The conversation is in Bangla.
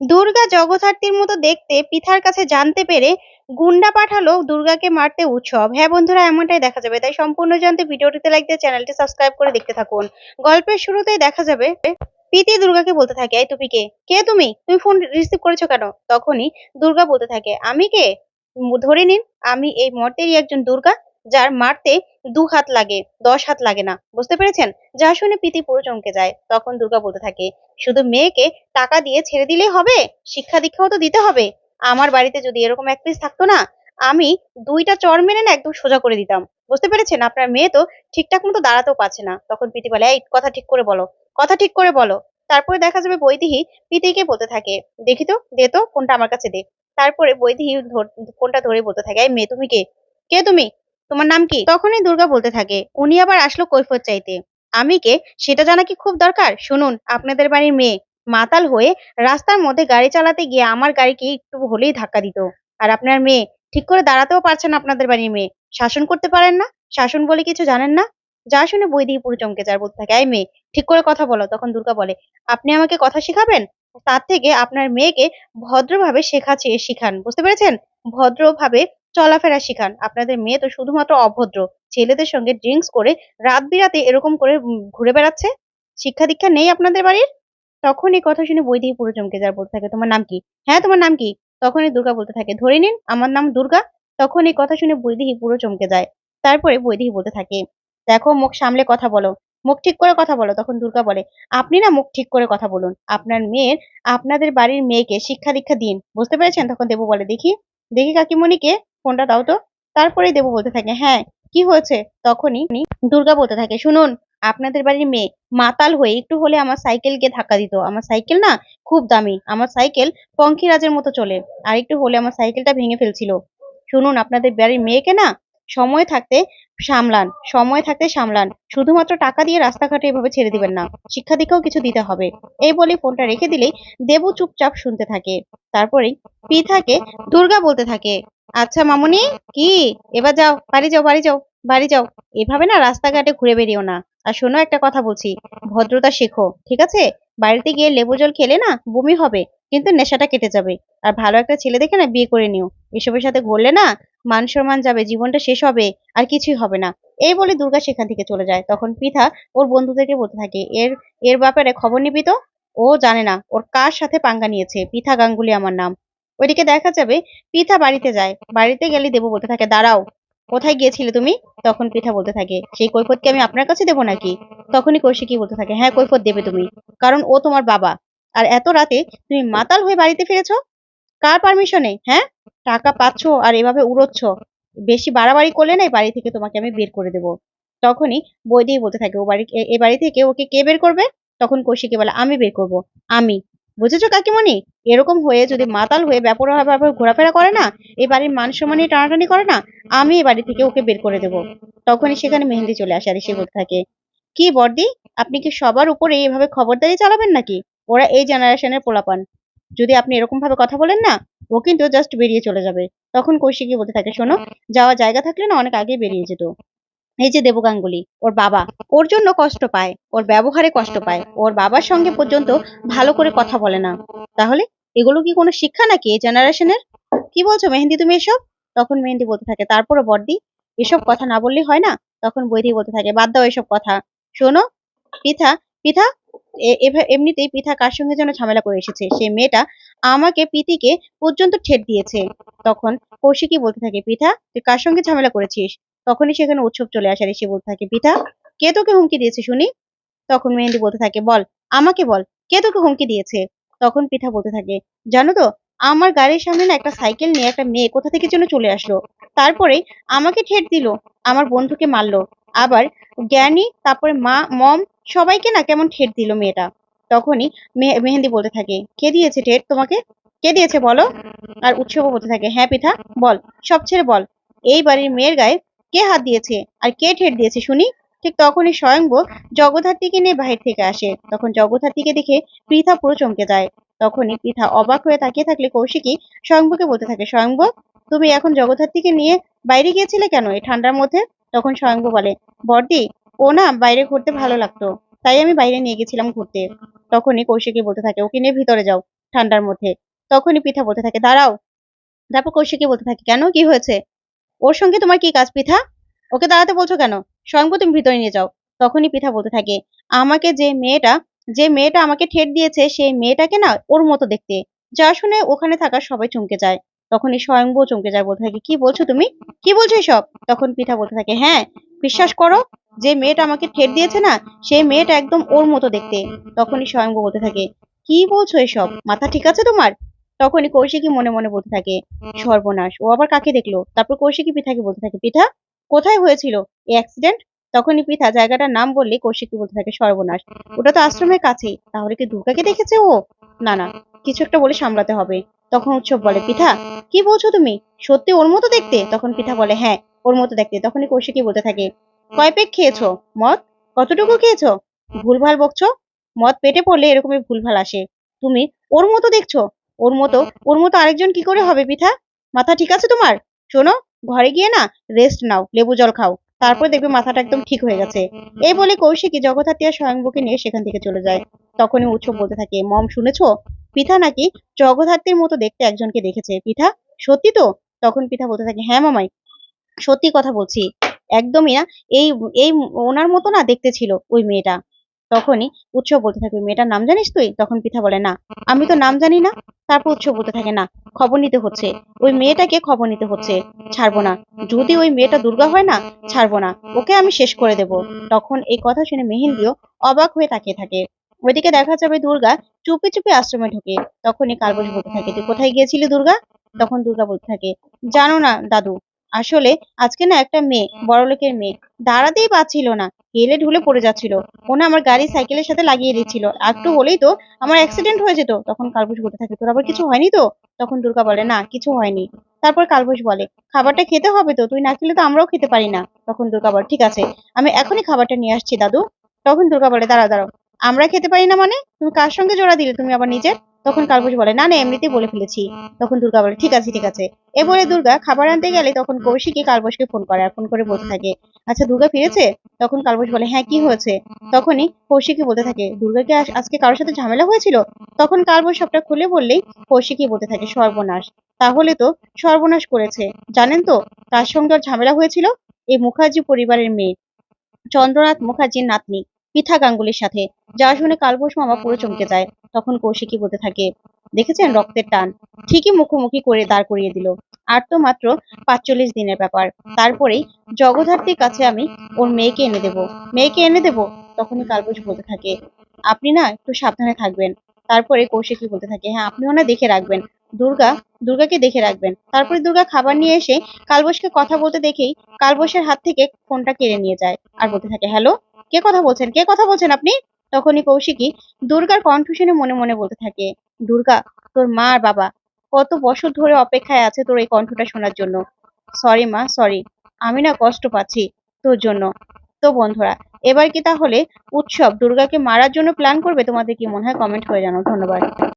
দুর্গা জগদ্ধাত্রীর মতো দেখতে পিথার কাছে জানতে পেরে গুন্ডা পাঠালো দুর্গাকে মারতে উৎসব। হ্যাঁ বন্ধুরা, এমনটাই দেখা যাবে। তাই সম্পূর্ণ জানতে ভিডিওটিতে লাইক দিয়ে চ্যানেলটি সাবস্ক্রাইব করে দেখতে থাকুন। গল্পের শুরুতেই দেখা যাবে, প্রীতি দুর্গাকে বলতে থাকে, এই তুমি কে? কে তুমি? তুমি ফোন রিসিভ করেছ কেন? তখনই দুর্গা বলতে থাকে, আমি কে? ধরে নিন, আমি এই মর্তেরই একজন দুর্গা। যার মারতে দু হাত লাগে, দশ হাত লাগে না। বুঝতে পেরেছেন? যা শুনে প্রীতি পুরো চমকে যায়। তখন দুর্গা বলতে থাকে, শুধু মেয়েকে টাকা দিয়ে ছেড়ে দিলেই হবে? শিক্ষা দীক্ষাও তো দিতে হবে। আমার বাড়িতে যদি এরকম এক পিস থাকতো না, আমি দুইটা চর মেরে না একদম সোজা করে দিতাম। বুঝতে পেরেছেন? আপনার মেয়ে তো ঠিকঠাক মতো দাঁড়াতেও পারছে না। তখন প্রীতি বলে, এই, কথা ঠিক করে বলো। কথা ঠিক করে বলো। তারপরে দেখা যাবে বৈদেহী প্রীতিকে বলতে থাকে, দেখি তো, দে তো ফোনটা আমার কাছে দে। তারপরে বৈদেহী ফোনটা ধরে বলতে থাকে, এই মেয়ে, তুমি কে? কে তুমি? তোমার নাম কি? তখনই দুর্গা বলতে থাকে, উনি আবার আসলো কৈফত চাইতে। আমি কে? সেটা জানা কি খুব দরকার? শুনুন, আপনাদের বাড়ির মেয়ে, মাতাল হয়ে রাস্তার মধ্যে গাড়ি চালাতে গিয়ে আমার গাড়িকে একটু হলেই ধাক্কা দিত। আর আপনার মেয়ে, ঠিক করে দাঁড়াতেও পারছেন আপনাদের বাড়ির মেয়ে। শাসন করতে পারেন না? শাসন বলে কিছু জানেন না? যা শুনে বই দিয়ে পুরো চমকে যার বলতে থাকে, এই মেয়ে, ঠিক করে কথা বলো। তখন দুর্গা বলে, আপনি আমাকে কথা শিখাবেন? তার থেকে আপনার মেয়েকে ভদ্রভাবে শেখাচ্ছে, শিখান। বুঝতে পেরেছেন? ভদ্রভাবে চলাফেরা শিখান। আপনাদের মেয়ে তো শুধুমাত্র অভদ্র। ছেলেদের সঙ্গে ড্রিঙ্কস করে রাত বিরাতে এরকম করে ঘুরে বেড়াচ্ছে? শিক্ষা দীক্ষা নেই আপনাদের বাড়ির? তখন এই কথা শুনে বৈদেহী পুরো চমকে যার বলতে থাকে, তোমার নাম কি? হ্যাঁ তোমার নাম কি? তখনই দুর্গা বলতে থাকে, ধরে নিন, আমার নাম দুর্গা। তখন এই কথা শুনে বৈদেহী পুরো চমকে যায়। তারপরে বৈদেহী বলতে থাকে, দেখো, মুখ সামলে কথা বলো। মুখ ঠিক করে কথা বলো। তখন দুর্গা বলে, আপনি না মুখ ঠিক করে কথা বলুন। আপনার মেয়ের, আপনাদের বাড়ির মেয়েকে শিক্ষা দীক্ষা দিন। বুঝতে পেরেছেন? তখন দেবু বলে, দেখি দেখি কাকিমণিকে। ফোনটা দাও তো। তারপরেই দেবু বলতে থাকে হ্যাঁ কি হয়েছে? তখনই দুর্গা বলতে থাকে, শুনুন, আপনাদের বাড়ির মেয়ে মাতাল হয়ে একটু হলে আমার সাইকেলকে ধাক্কা দিত। আমার সাইকেল না খুব দামি। আমার সাইকেল পঙ্খিরাজের মতো চলে। আর একটু হলে আমার সাইকেলটা ভেঙে ফেলছিল। শুনুন, আপনাদের বাড়ির মেয়েকে না সময় থাকতে সামলান, সময় থাকতে সামলান। শুধুমাত্র টাকা দিয়ে রাস্তাঘাটে এভাবে ছেড়ে দিবেন না, শিক্ষা দীক্ষাও কিছু দিতে হবে। এই বলে ফোনটা রেখে দিলেই দেবু চুপচাপ শুনতে থাকে। তারপরেই পিথাকে দুর্গা বলতে থাকে আচ্ছা মামুনি, কি? এবার যাও, বাড়ি যাও বাড়ি যাও বাড়ি যাও। এভাবে না রাস্তাঘাটে ঘুরে বেরিও না। আর শোনো একটা কথা বলছি, ভদ্রতা শেখো, ঠিক আছে? বাড়িতে গিয়ে লেবু জল খেলে না বমি হবে, কিন্তু নেশাটা কেটে যাবে। আর ভালো একটা ছেলে দেখে না বিয়ে করে নিও। এসবের সাথে ঘুরলে না মান সম্মান যাবে, জীবনটা শেষ হবে, আর কিছুই হবে না। এই বলে দুর্গা সেখান থেকে চলে যায়। তখন পিঠা ওর বন্ধুদেরকে বলতে থাকে, এর এর ব্যাপারে খবর নিবি তো? ও জানে না, ওর কার সাথে পাঙ্গা নিয়েছে? পিঠা গাঙ্গুলি আমার নাম। ওইদিকে দেখা যাবে পিঠা বাড়িতে যায়। বাড়িতে গেলে দেবো বলতে থাকে, দাঁড়াও, কোথায় গিয়েছিলে তুমি? তখন পিঠা বলতে থাকে, সেই কৈফতকে আমি আপনার কাছে দেবো নাকি? তখনই কৌশিকী বলতে থাকে হ্যাঁ কৈফত দেবে তুমি, কারণ ও তোমার বাবা। আর এত রাতে তুমি মাতাল হয়ে বাড়িতে ফিরেছো? কার পারমিশনে হ্যাঁ? টাকা পাচ্ছো আর এভাবে উড়োচ্ছ, বেশি বাড়াবাড়ি করলে না বাড়ি থেকে তোমাকে আমি বের করে দেবো। তখনই বই দিয়ে বলতে থাকে, ও বাড়ি, এ- বাড়ি থেকে ওকে কে বের করবে? তখন কৌশিকী বলে, আমি বের করব, আমি। বুঝেছ কাকিমণি? এরকম হয়ে যদি মাতাল হয়ে ব্যাপারভাবে ঘোরাফেরা করে না, এ বাড়ির মান সম্মান টানাটানি করে না, আমি এ বাড়ি থেকে ওকে বের করে দেব। তখনই সেখানে মেহেন্দি চলে আসে আর এসে বলতে থাকে, কি বর্দি, আপনি কি সবার উপরে এভাবে খবরদারি চালাবেন নাকি? ওরা এই জেনারেশনের পোলাপান। যদি আপনি এরকম ভাবে কথা বলেন না ও কিন্তু জাস্ট বেরিয়ে চলে যাবে। তখন কৌশিকী বলতে থাকে, শোনো, যাওয়ার জায়গা থাকলে না অনেক আগে বেরিয়ে যেত। এই যে দেবু গাঙ্গুলি ওর বাবা, ওর জন্য কষ্ট পায়, ওর ব্যবহারে কষ্ট পায়, ওর বাবার সঙ্গে পর্যন্ত ভালো করে কথা বলে না। তাহলে এগুলো কি কোনো শিক্ষা নাকি এই জেনারেশনের কি বলছো মেহেন্দি তুমি এসব? তখন মেহেন্দি বলতে থাকে তারপরে বর্দি এসব কথা না বললেই হয় না? তখন বৈদি বলতে থাকে, বাদ দাও এসব কথা। শোনো এ- এভা- এমনিতেই পিঠা কার সঙ্গে যেন ঝামেলা করে এসেছে? সেই মেয়েটা আমাকে পিতিকে পর্যন্ত ঠেট দিয়েছে। তখন কৌশিকী বলতে থাকে পিঠা তুই কার সঙ্গে ঝামেলা করেছিস? তখনই সেখানে উৎসব চলে আসে আর এসে বলতে থাকে পিঠা কে তোকে হুমকি দিয়েছে শুনি? তখন মেহেন্দি বলতে থাকে, বল, আমাকে বল, কে তোকে হুমকি দিয়েছে? তখন পিঠা বলতে থাকে, জানো তো, আমার গাড়ির সামনে না একটা সাইকেল নিয়ে একটা মেয়ে কোথা থেকে যেন চলে আসলো। তারপরে আমাকে ঠেট দিল, আমার বন্ধুকে মারলো। আবার জ্ঞানী, তারপরে মা, মম, সবাইকে না কেমন ঠেট দিল মেয়েটা। তখনই মেহেন্দি বলতে থাকে, কে দিয়েছে ঠেট তোমাকে? কে দিয়েছে বলো? আর উৎসব বলতে থাকে হ্যাঁ পিঠা, বল, সব ছেড়ে বল। এই বাড়ির মেয়ের গায়ে কে হাত দিয়েছে আর কে ঠেট দিয়েছে শুনি? ঠিক তখনই স্বয়ংব জগদ্ধাত্রীকে নিয়ে বাহির থেকে আসে। তখন জগদ্ধাত্রীকে দেখে পৃথা পুরো চমকে যায়। তখনই পৃথা অবাক হয়ে তাকিয়ে থাকলে কৌশিকী স্বয়ংবকে বলতে থাকে, স্বয়ংব, তুমি এখন জগদ্ধাত্রীকে নিয়ে বাইরে গিয়েছিলে কেন এই ঠান্ডার মধ্যে? তখন স্বয়ংব বলে বর্দি ও না বাইরে ঘুরতে ভালো লাগতো। তাই আমি বাইরে নিয়ে গেছিলাম ঘুরতে। তখনই কৌশিকী বলতে থাকে, ওকে নিয়ে ভিতরে যাও ঠান্ডার মধ্যে। তখনই পিঠা বলতে থাকে, দাঁড়াও। তারপর কৌশিকী বলতে থাকে, কেন? কি হয়েছে? ওর সঙ্গে তোমার কি কাজ পিঠা? ওকে দাঁড়াতে বলছো কেন? স্বয়ংভু তুমি ভিতরে নিয়ে যাও। তখনই পিঠা বলতে থাকে, আমাকে যে মেয়েটা যে মেয়েটা আমাকে ঠেট দিয়েছে, সেই মেয়েটাকে না ওর মতো দেখতে। যা শুনে ওখানে থাকা সবাই চমকে যায়। তখনই স্বয়ংভু চমকে যায়, বলতে থাকে, কি বলছো তুমি? কি বলছো এসব? তখন পিঠা বলতে থাকে হ্যাঁ বিশ্বাস করো যে মেয়েটা আমাকে ঠেট দিয়েছে না, সেই মেয়েটা একদম ওর মতো দেখতে। তখনই স্বয়ংভু বলতে থাকে, কি বলছো এসব? মাথা ঠিক আছে তোমার? তখনই কৌশিকী মনে মনে বলতে থাকে, সর্বনাশ, ও আবার কাকে দেখল? তারপর কৌশিকী পিঠাকে বলতে থাকে, পিঠা, কোথায় হয়েছিল? এই অ্যাক্সিডেন্ট তখনই পিঠা জায়গাটার নাম বললে কৌশিকী বলতে থাকে, সর্বনাশ, ওটা তো আশ্রমের কাছেই, তাহলে কি দুর্গাকে দেখেছে ও? না না, কিছু একটা বলে সামলাতে হবে। তখন উৎসব বলে, পিঠা, কি বলছো তুমি? সত্যি ওর মতো দেখতে? তখন পিঠা বলে হ্যাঁ ওর মতো দেখতে। তখনই কৌশিকী বলতে থাকে কয় পেক খেয়েছো? মদ? কতটুকু খেয়েছো? ভুলভাল বকছো? মদ পেটে পড়লে এরকমই ভুলভাল আসে। তুমি ওর মতো দেখছ? ওর মতো? ওর মতো আরেকজন কি করে হবে পিঠা? মাথা ঠিক আছে তোমার? শোনো, ঘরে গিয়ে না রেস্ট নাও, লেবু জল খাও। তারপর দেখবে মাথাটা একদম ঠিক হয়ে গেছে। এই বলে কৌশিকী জগদ্ধাত্রী স্বয়ংবুকে নিয়ে সেখান থেকে চলে যায়। তখনই উৎসব বলতে থাকে, মম, শুনেছো? পিঠা নাকি জগদ্ধাত্রীর মতো দেখতে একজনকে দেখেছে। পিঠা? সত্যি তো? তখন পিঠা বলতে থাকে হ্যাঁ মামাই, সত্যি কথা বলছি। একদমই না। এই এই ওনার মতো না দেখতে ছিল ওই মেয়েটা। তখনই উৎসব বলতে থাকে, মেয়েটার নাম জানিস তুই? তখন পিঠা বলে, না। আমি তো নাম জানি না। তারপর উৎসব বলতে থাকে, না, খবর নিতে হচ্ছে। ওই মেয়েটাকে খবর নিতে হচ্ছে। ছাড়বো না। যদি ওই মেয়েটা দুর্গা হয় না, ছাড়বো না। ওকে আমি শেষ করে দেব। তখন এই কথা শুনে মেহেন্দিও অবাক হয়ে তাকিয়ে থাকে। ওইদিকে দেখা যাবে দুর্গা চুপি চুপি আশ্রমে ঢোকে। তখনই কালবোস বলতে থাকে, তুই কোথায় গিয়েছিলি দুর্গা? তখন দুর্গা বলতে থাকে, জানো না, দাদু আসলে আজকে না একটা মেয়ে বড়লোকের মেয়ে। দাঁড়াতেই পারছিল না। হেলে ঢুলে পড়ে যাচ্ছিল। ও না আমার গাড়ি সাইকেলের সাথে লাগিয়ে দিচ্ছিল। একটু হলেই তো আমার অ্যাক্সিডেন্ট হয়ে যেত। তখন কালবোস বলতে থাকে তোর আবার কিছু হয়নি তো? তখন দুর্গা বলে না কিছু হয়নি। তারপর কালবোস বলে খাবারটা খেতে হবে তো? তুই না খেলে তো আমরাও খেতে পারি না। তখন দুর্গা বলে ঠিক আছে আমি এখনই খাবারটা নিয়ে আসছি দাদু। তখন দুর্গা বলে দাঁড়া দাঁড়াও। আমরা খেতে পারি না মানে? তুমি কার সঙ্গে জোড়া দিলে? তুমি আবার নিজের? তখন কালবোস বলে না না এমনিতেই বলে ফেলেছি। তখন দুর্গা বলে ঠিক আছে ঠিক আছে। এ বলে দুর্গা খাবার আনতে গেলে তখন কৌশিকী কালবোসকে ফোন করে আর ফোন করে বলতে থাকে আচ্ছা দুর্গা ফিরেছে? তখন কালবোস বলে হ্যাঁ কি হয়েছে? তখনই কৌশিকী বলতে থাকে দুর্গাকে আজকে কারোর সাথে ঝামেলা হয়েছিল? তখন কালবোস সবটা খুলে বললেই কৌশিকী বলতে থাকে সর্বনাশ। তাহলে তো সর্বনাশ করেছে। জানেন তো কার সঙ্গে ঝামেলা হয়েছিল? এই মুখার্জি পরিবারের মেয়ে চন্দ্রনাথ মুখার্জির নাতনি পিঠা গাঙ্গুলির সাথে। যা শুনে কালবোস মামা পুরো চমকে যায়। তখন কৌশিকী বলতে থাকে, দেখেছেন রক্তের টান? ঠিকই মুখোমুখি করে দাঁড় করিয়ে দিল। আর তো মাত্র পাঁচচল্লিশ দিনের ব্যাপার। তারপরেই জগদ্ধাত্রীর কাছে আমি ওর মেয়েকে এনে দেব। মেয়েকে এনে দেব? তখনই কালবোস বলতে থাকে, আপনি না একটু সাবধানে থাকবেন। তারপরে কৌশিকী বলতে থাকে হ্যাঁ আপনিও না দেখে রাখবেন। দুর্গা, দুর্গাকে দেখে রাখবেন। তারপরে দুর্গা খাবার নিয়ে এসে কালবোসকে কথা বলতে দেখেই কালবোসের হাত থেকে ফোনটা কেড়ে নিয়ে যায়। আর বলতে থাকে, হ্যালো, কে কথা বলছেন? কে কথা বলছেন আপনি? তখনই কৌশিকী দুর্গার কণ্ঠ শুনে মনে মনে বলতে থাকে, দুর্গা, তোর মা আর বাবা কত বছর ধরে অপেক্ষায় আছে তোর এই কণ্ঠটা শোনার জন্য। সরি মা, সরি, আমি না কষ্ট পাচ্ছি তোর জন্য। তো বন্ধুরা, এবার কি তাহলে উৎসব দুর্গাকে মারার জন্য প্ল্যান করবে? তোমাদের কি মনে হয়? কমেন্ট করে জানাও। ধন্যবাদ।